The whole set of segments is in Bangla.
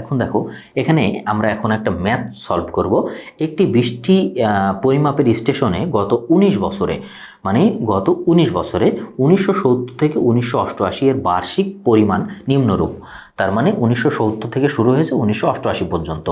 এখন দেখো, এখানে আমরা এখন একটা ম্যাথ সলভ করব। একটি বৃষ্টি পরিমাপের স্টেশনে গত ১৯ বছরে মানে গত ১৯ বছরে উনিশশো সত্তর থেকে উনিশশো অষ্টআশি এর বার্ষিক পরিমাণ নিম্নরূপ। তার মানে উনিশশো সত্তর থেকে শুরু হয়েছে উনিশশো অষ্টআশি পর্যন্ত।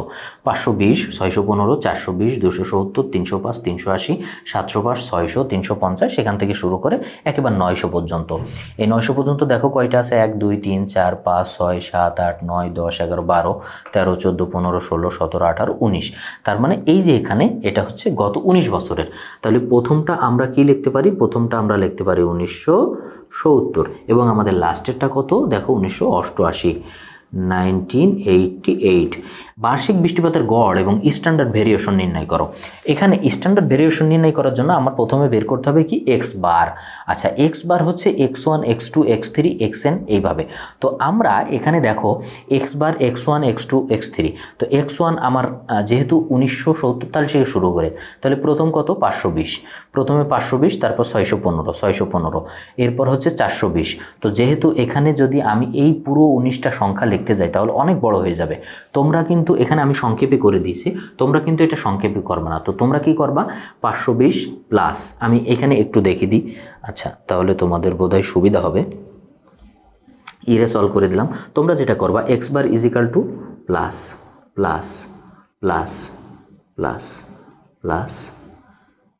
পাঁচশো বিশ, ছয়শো পনেরো, চারশো বিশ, দুশো সত্তর, তিনশো পাঁচ, তিনশো আশি, সাতশো পাঁচ, ছয়শো, তিনশো পঞ্চাশ, সেখান থেকে শুরু করে একেবারে নয়শো পর্যন্ত। এই নয়শো পর্যন্ত দেখো কয়টা আছে? এক, দুই, তিন, চার, পাঁচ, ছয়, সাত, আট, নয়, দশ, এগারো, বারো, তেরো, চোদ্দ, পনেরো, ষোলো, সতেরো, আঠারো, উনিশ। তার মানে এই যে এখানে এটা হচ্ছে গত উনিশ বছরের। তাহলে প্রথমটা আমরা কি লিখতে পারি? প্রথমটা আমরা লিখতে পারি উনিশশো সত্তর এবং আমাদের লাস্টেরটা কত? দেখো উনিশশো অষ্টআশি। নাইনটিন এইটটি এইট বার্ষিক বৃষ্টিপাতের গড় এবং স্ট্যান্ডার্ড ভেরিয়েশন নির্ণয় করো। এখানে স্ট্যান্ডার্ড ভেরিয়েশন নির্ণয় করার জন্য আমার প্রথমে বের করতে হবে কি এক্স বার আচ্ছা এক্স বার হচ্ছে X one X two X three X N এইভাবে। তো আমরা এখানে দেখো X bar X one X two X three তো এক্স ওয়ান আমার যেহেতু উনিশশো সত্তর সাল থেকে শুরু করে, তাহলে প্রথম কত? পাঁচশো বিশ। প্রথমে পাঁচশো বিশ, তারপর ছয়শো পনেরো ছয়শো পনেরো। এরপর হচ্ছে চারশো বিশ। তো যেহেতু এখানে যদি আমি এই পুরো উনিশটা সংখ্যা লিখতে যাই, তাহলে অনেক বড় হয়ে যাবে। তোমরা কিন্তু এখানে আমি সংক্ষেপে করে দিয়েছি, তোমরা কিন্তু এটা সংক্ষেপে করবে না। তো তোমরা কি করবা? পাঁচশো বিশ প্লাস আমি এখানে একটু দেখে দিই। আচ্ছা তাহলে তোমাদের বোধহয় সুবিধা হবে। ইরে সলভ করে দিলাম। তোমরা যেটা করবা X bar is equal to plus plus plus plus plus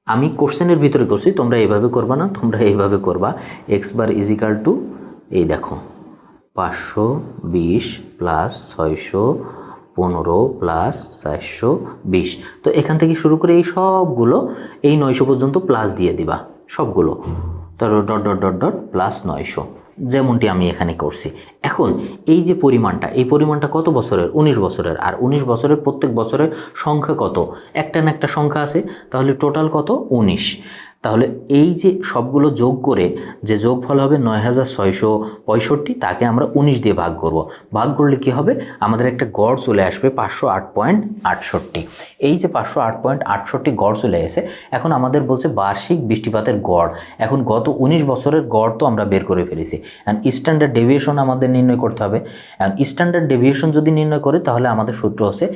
আমি কোশ্চেনের ভিতরে করছি, তোমরা এইভাবে করবা না, তোমরা এইভাবে করবা। এক্স বার ইজিক্যাল টু এই দেখো। পাঁচশো বিশ প্লাস ছয়শো পনেরো প্লাস চারশো বিশ। তো এখান থেকে শুরু করে এই সবগুলো এই নয়শো পর্যন্ত প্লাস দিয়ে দিবা, সবগুলো। তারপর dot dot dot dot plus নয়শো। যেমনটি আমি এখানে করছি। এখন এই যে পরিমাণটা, এই পরিমাণটা কত বছরের? উনিশ বছরের। আর উনিশ বছরের প্রত্যেক বছরের সংখ্যা কত? একটা না একটা সংখ্যা আছে, তাহলে টোটাল কত? উনিশ। তাহলে এই যে সবগুলো যোগ করে যে যোগফল হবে নয় হাজার ছয়শো পঁয়ষট্টি, তাকে আমরা উনিশ দিয়ে ভাগ করব। ভাগ করলে কি হবে? আমাদের একটা গড় চলে আসবে পাঁচশো আট পয়েন্ট আটষট্টি। এই যে পাঁচশো আট পয়েন্ট আটষট্টি গড় চলে এসে এখন আমাদের বলছে বার্ষিক বৃষ্টিপাতের গড়। এখন গত উনিশ বছরের গড় তো আমরা বের করে ফেলেছি। অ্যান্ড স্ট্যান্ডার্ড ডেভিয়েশন আমাদের নির্ণয় করতে হবে। অ্যান্ড স্ট্যান্ডার্ড ডেভিয়েশন যদি নির্ণয় করে, তাহলে আমাদের সূত্র হচ্ছে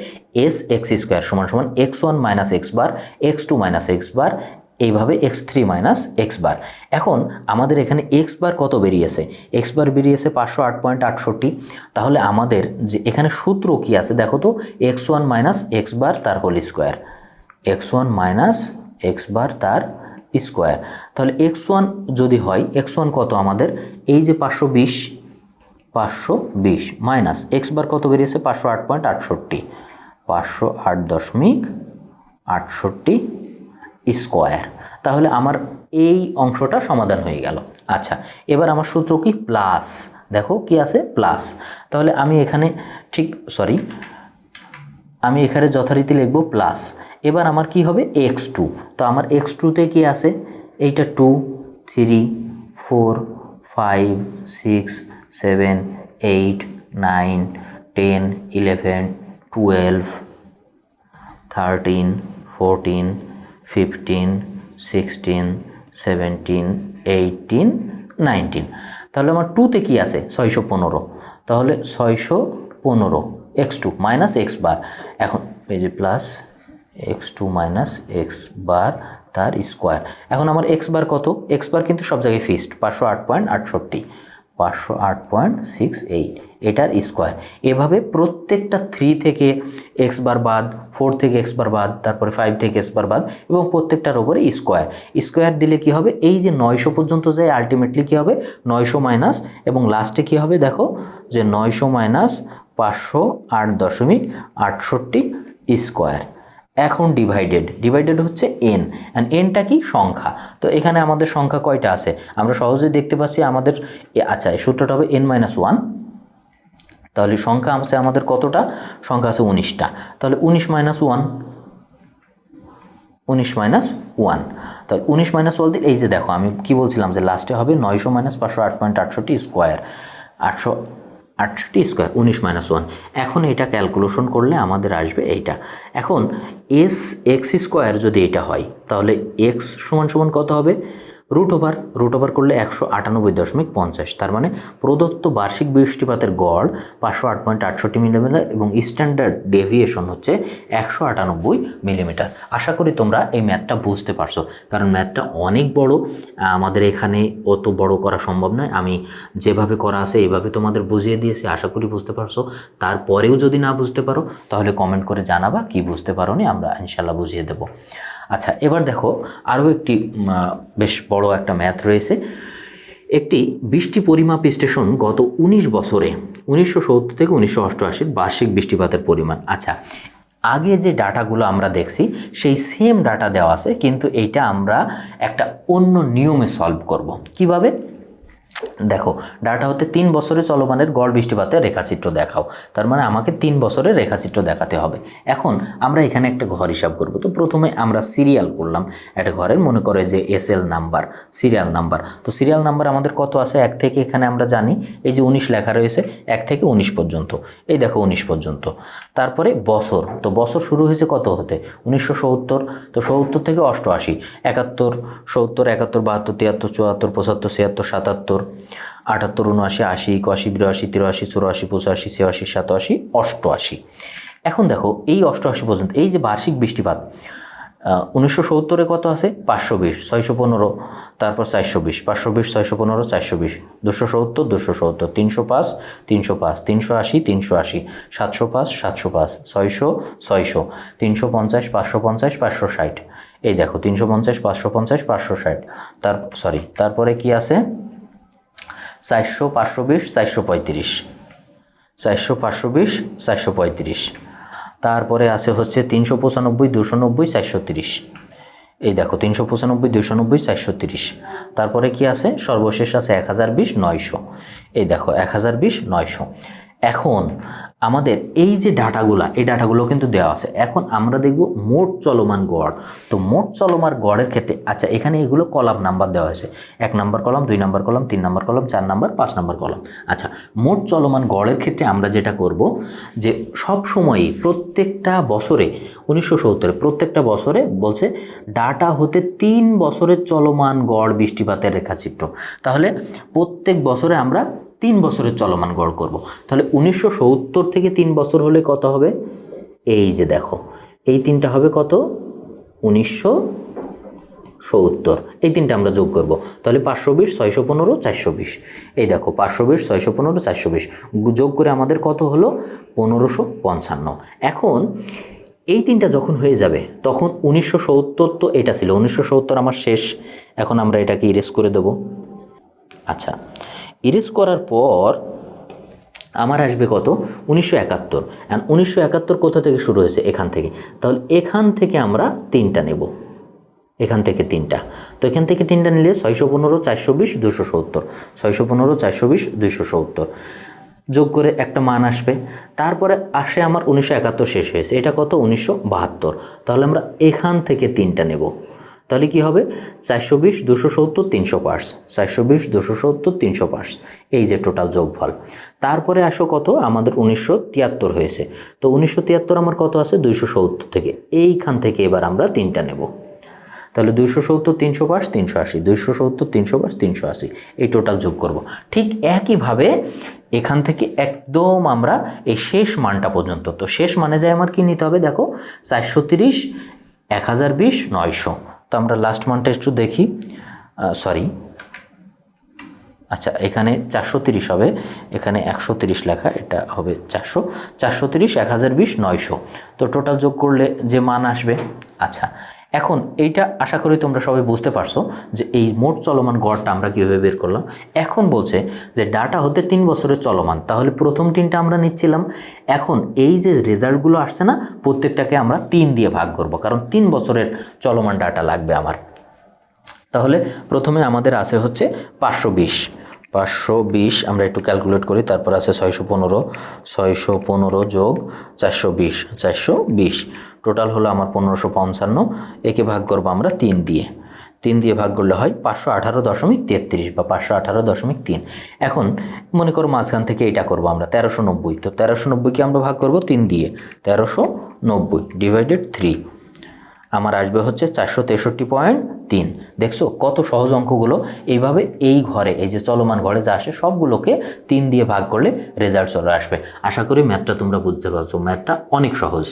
এস এক্স স্কোয়ার সমান সমান X one minus X bar X two minus X bar এইভাবে X three minus X bar. এখন আমাদের এখানে এক্স বার কত বেরিয়েছে? এক্স বার বেরিয়েছে পাঁচশো আট পয়েন্ট আটষট্টি। তাহলে আমাদের যে এখানে সূত্র কি আছে দেখো তো? X one minus X bar তার whole square. X one minus X bar তার স্কোয়ার। তাহলে এক্স ওয়ান যদি হয়, এক্স ওয়ান কত আমাদের? এই যে পাঁচশো বিশ পাঁচশো বিশ মাইনাস এক্স বার কত বেরিয়েছে? পাঁচশো আট পয়েন্ট আটষট্টি। পাঁচশো আট দশমিক আটষট্টি স্কোয়ার। তাহলে আমার এই অংশটা সমাধান হয়ে গেল। আচ্ছা এবার আমার সূত্র কি? প্লাস। দেখো কি আছে? প্লাস। তাহলে আমি এখানে ঠিক, সরি, আমি এখানে যথারীতি লিখব প্লাস। এবার আমার কি হবে? X two. তো আমার এক্স টুতে কি আছে? এইটা two, three, four, five, six, seven, eight, nine, ten, eleven, twelve, thirteen, fourteen fifteen sixteen seventeen eighteen nineteen তাহলে আমার টুতে কী আছে? ছয়শো পনেরো। তাহলে ছয়শো পনেরো। X two minus X bar এখন এই যে plus X two minus X bar তার স্কোয়ার এখন আমার এক্স বার কত? এক্স বার কিন্তু সব জায়গায় ফিক্সড পাঁচশো আট পয়েন্ট আটষট্টি। পাঁচশো আট পয়েন্ট সিক্স এইট। এটার স্কোয়ার এভাবে প্রত্যেকটা থ্রি থেকে এক্স বার বাদ ফোর থেকে এক্স বার বাদ, তারপরে ফাইভ থেকে এক্স বার বাদ এবং প্রত্যেকটার ওপরে স্কোয়ার স্কোয়ার দিলে কি হবে? এই যে নয়শো পর্যন্ত যায় আলটিমেটলি কী হবে? নয়শো মাইনাস এবং লাস্টে কী হবে? দেখো যে নয়শো মাইনাস পাঁচশো আট দশমিক আটষট্টি স্কোয়ার এখন ডিভাইডেড ডিভাইডেড হচ্ছে এন অ্যান্ড এনটা কি সংখ্যা? তো এখানে আমাদের সংখ্যা কয়টা আছে? আমরা সহজেই দেখতে পাচ্ছি আমাদের আচ্ছা এই সূত্রটা হবে এন মাইনাস ওয়ান তাহলে সংখ্যা আছে আমাদের কতটা? সংখ্যা আছে উনিশটা। তাহলে উনিশ মাইনাস ওয়ান উনিশ মাইনাস ওয়ান তাহলে উনিশ মাইনাস ওয়ান এই যে দেখো, আমি কি বলছিলাম যে লাস্টে হবে নয়শো মাইনাস পাঁচশো আট পয়েন্ট আটষট্টি স্কোয়ার আটশো আটষট্টি স্কোয়ার উনিশ মাইনাস ওয়ান এখন এটা ক্যালকুলেশন করলে আমাদের আসবে এইটা। এখন এস এক্স স্কোয়ার যদি এটা হয়, তাহলে এক্স সমান সমান কত হবে? রুট ওভার রুট ওভার করলে একশো আটানব্বই দশমিক পঞ্চাশ, তার মানে প্রদত্ত বার্ষিক বৃষ্টিপাতের গড় পাঁচশো আট পয়েন্ট আটষট্টি মিলিমিটার এবং স্ট্যান্ডার্ড ডেভিয়েশন হচ্ছে একশো আটানব্বই মিলিমিটার। আশা করি তোমরা এই ম্যাথটা বুঝতে পারছ, কারণ ম্যাথটা অনেক বড়, আমাদের এখানে অত বড় করা সম্ভব নয়। আমি যেভাবে করা আছে এইভাবে তোমাদের বুঝিয়ে দিয়েছি, আশা করি বুঝতে পারছ। তারপরেও যদি না বুঝতে পারো, তাহলে কমেন্ট করে জানাবা, কি বুঝতে পারো আমরা ইনশাল্লাহ বুঝিয়ে দেব। আচ্ছা এবার দেখো আরও একটি বেশ বড় একটা ম্যাথ রয়েছে। একটি বৃষ্টি পরিমাপ স্টেশন গত ১৯ বছরে, উনিশশো সত্তর থেকে উনিশশো অষ্টআশির বার্ষিক বৃষ্টিপাতের পরিমাণ। আচ্ছা আগে যে ডাটাগুলো আমরা দেখছি, সেই সেম ডাটা দেওয়া আছে, কিন্তু এইটা আমরা একটা অন্য নিয়মে সলভ করব। কীভাবে? দেখো, ডাটা হতে তিন বছরে চলমানের গড় বৃষ্টিপাতের রেখাচিত্র দেখাও। তার মানে আমাকে তিন বছরের রেখাচিত্র দেখাতে হবে। এখন আমরা এখানে একটা ঘর হিসাব করব। তো প্রথমে আমরা সিরিয়াল করলাম। একটা ঘরের মনে করে যে S L number serial number তো সিরিয়াল নাম্বার আমাদের কত আছে? এক থেকে এখানে আমরা জানি এই যে উনিশ লেখা রয়েছে, এক থেকে উনিশ পর্যন্ত। এই দেখো উনিশ পর্যন্ত। তারপরে বছর। তো বছর শুরু হয়েছে কত হতে? উনিশশো সত্তর। তো সত্তর থেকে অষ্টআশি। একাত্তর, সত্তর, একাত্তর, বাহাত্তর, তিয়াত্তর, চুয়াত্তর, পঁচাত্তর, ছিয়াত্তর, সাতাত্তর আটাত্তর, উনআশি, আশি একাশি বিরাশি, তিরাশি, চুরাশি, পঁচাশি, ছিয়াশি, সাতাশি, অষ্টআশি। এখন দেখো, এই অষ্টআশি পর্যন্ত, এই যে বার্ষিক বৃষ্টিপাত উনিশশো সত্তরে কত আছে? পাঁচশো বিশ, ছয়শো পনেরো, তারপর চারশো বিশ, পাঁচশো বিশ, ছয়শো পনেরো, চারশো বিশ, দুশো সত্তর দুশো সত্তর, তিনশো পাঁচ তিনশো পাঁচ, তিনশো আশি তিনশো আশি, সাতশো পাঁচ সাতশো পাঁচ, ছয়শো ছয়শো, তিনশো পঞ্চাশ, পাঁচশো পঞ্চাশ, পাঁচশো ষাট। এই দেখো, তিনশো পঞ্চাশ, পাঁচশো পঞ্চাশ, পাঁচশো ষাট। তার সরি তারপরে কি আছে? চারশো পাঁচশো বিশ, চারশো পঁয়ত্রিশ। চারশো পাঁচশো বিশ, চারশো পঁয়ত্রিশ। তারপরে আছে হচ্ছে তিনশো পঁচানব্বই, দুশো নব্বই, চারশো তিরিশ। এই দেখো, তিনশো পঁচানব্বই, দুশো নব্বই, চারশো তিরিশ। তারপরে কি আছে? সর্বশেষ আছে এক হাজার বিশ, নয়শো। এই দেখো, এক হাজার বিশ, নয়শো। এখন আমাদের এই যে ডাটাগুলা, এই ডাটাগুলো কিন্তু দেওয়া আছে। এখন আমরা দেখব মোট চলমান গড়। তো মোট চলমান গড়ের ক্ষেত্রে আচ্ছা এখানে এগুলো কলাম নাম্বার দেওয়া হয়েছে। এক নাম্বার কলাম, দুই নাম্বার কলাম, তিন নাম্বার কলাম, চার নাম্বার, পাঁচ নাম্বার কলাম। আচ্ছা মোট চলমান গড়ের ক্ষেত্রে আমরা যেটা করব, যে সব সময়ই প্রত্যেকটা বছরে, উনিশশো সত্তরে প্রত্যেকটা বছরে বলছে ডাটা হতে তিন বছরের চলমান গড় বৃষ্টিপাতের রেখাচিত্র। তাহলে প্রত্যেক বছরে আমরা তিন বছরের চলমান গড় করব। তাহলে উনিশশো সত্তর থেকে তিন বছর হলে কত হবে? এই যে দেখো, এই তিনটা হবে কত? উনিশশো সত্তর। এই তিনটা আমরা যোগ করব। তাহলে পাঁচশো বিশ, ছয়শো পনেরো, চারশো বিশ। এই দেখো, পাঁচশো বিশ, ছয়শো পনেরো, চারশো বিশ। যোগ করে আমাদের কত হলো? পনেরোশো পঞ্চান্ন। এখন এই তিনটা যখন হয়ে যাবে, তখন উনিশশো সত্তর তো এটা ছিল। উনিশশো সত্তর আমার শেষ। এখন আমরা এটাকে ইরেজ করে দেব। আচ্ছা ইরেজ করার পর আমার আসবে কত? উনিশশো একাত্তর। অ্যান্ড উনিশশো একাত্তর কোথা থেকে শুরু হয়েছে? এখান থেকে। তাহলে এখান থেকে আমরা তিনটা নেব। এখান থেকে তিনটা। তো এখান থেকে তিনটা নিলে ছয়শো পনেরো, চারশো বিশ, দুশো সত্তর। ছয়শো পনেরো, চারশো বিশ, দুশো সত্তর। যোগ করে একটা মান আসবে। তারপরে আসে আমার উনিশশো একাত্তর শেষ হয়েছে। এটা কত? উনিশশো বাহাত্তর। তাহলে আমরা এখান থেকে তিনটা নেব। তাহলে কি হবে? চারশো বিশ, দুশো সত্তর, তিনশো পার্স। চারশো বিশ, দুশো সত্তর, তিনশো পার্স। এই যে টোটাল যোগফল। তারপরে আসো কত? আমাদের উনিশশো তিয়াত্তর হয়েছে। তো উনিশশো তিয়াত্তর আমার কত আছে? দুইশো সত্তর থেকে। এইখান থেকে এবার আমরা তিনটা নেব। তাহলে দুইশো সত্তর, তিনশো পাঁচ তিনশো আশি। দুইশো সত্তর, তিনশো পাঁচ তিনশো আশি। এই টোটাল যোগ করব। ঠিক একইভাবে এখান থেকে একদম আমরা এই শেষ মানটা পর্যন্ত। তো শেষ মানে যায় আমার কি নিতে হবে? দেখো, চারশো তিরিশ, এক হাজার বিশ, নয়শো। তো আমরা লাস্ট মান্থে একটু দেখি। সরি আচ্ছা এখানে চারশো তিরিশ হবে। এখানে একশো তিরিশ লেখা, এটা হবে চারশো। চারশো তিরিশ, এক হাজার বিশ, নয়শো। তো টোটাল যোগ করলে যে মান আসবে? আচ্ছা এখন এইটা আশা করি তোমরা সবাই বুঝতে পারছ যে এই মোট চলমান গড়টা আমরা কীভাবে বের করলাম। এখন বলছে যে ডাটা হতে তিন বছরের চলমান, তাহলে প্রথম তিনটা আমরা নিচ্ছিলাম। এখন এই যে রেজাল্টগুলো আসছে না, প্রত্যেকটাকে আমরা তিন দিয়ে ভাগ করব, কারণ তিন বছরের চলমান ডাটা লাগবে আমার। তাহলে প্রথমে আমাদের আছে হচ্ছে পাঁচশো বিশ। পাঁচশো বিশ আমরা একটু ক্যালকুলেট করি, তারপর আছে ছয়শো পনেরো। ছয়শো পনেরো যোগ চারশো বিশ চারশো বিশ। টোটাল হলো আমার পনেরোশো পঞ্চান্ন, একে ভাগ করব আমরা তিন দিয়ে। তিন দিয়ে ভাগ করলে হয় পাঁচশো আঠারো দশমিক তেত্রিশ বা পাঁচশো আঠারো দশমিক তিন। এখন মনে করো মাঝখান থেকে এটা করব আমরা তেরোশো নব্বই। তো তেরোশো নব্বইকে আমরা ভাগ করব তিন দিয়ে। তেরোশো নব্বই ডিভাইডেড থ্রি আমার আসবে হচ্ছে চারশো তেষট্টি পয়েন্ট তিন। দেখছ কত সহজ অঙ্কগুলো। এইভাবে এই ঘরে, এই যে চলমান ঘরে যা আসে সবগুলোকে তিন দিয়ে ভাগ করলে রেজাল্ট চলে আসবে। আশা করি ম্যাথটা তোমরা বুঝতে পারছ। ম্যাথটা অনেক সহজ।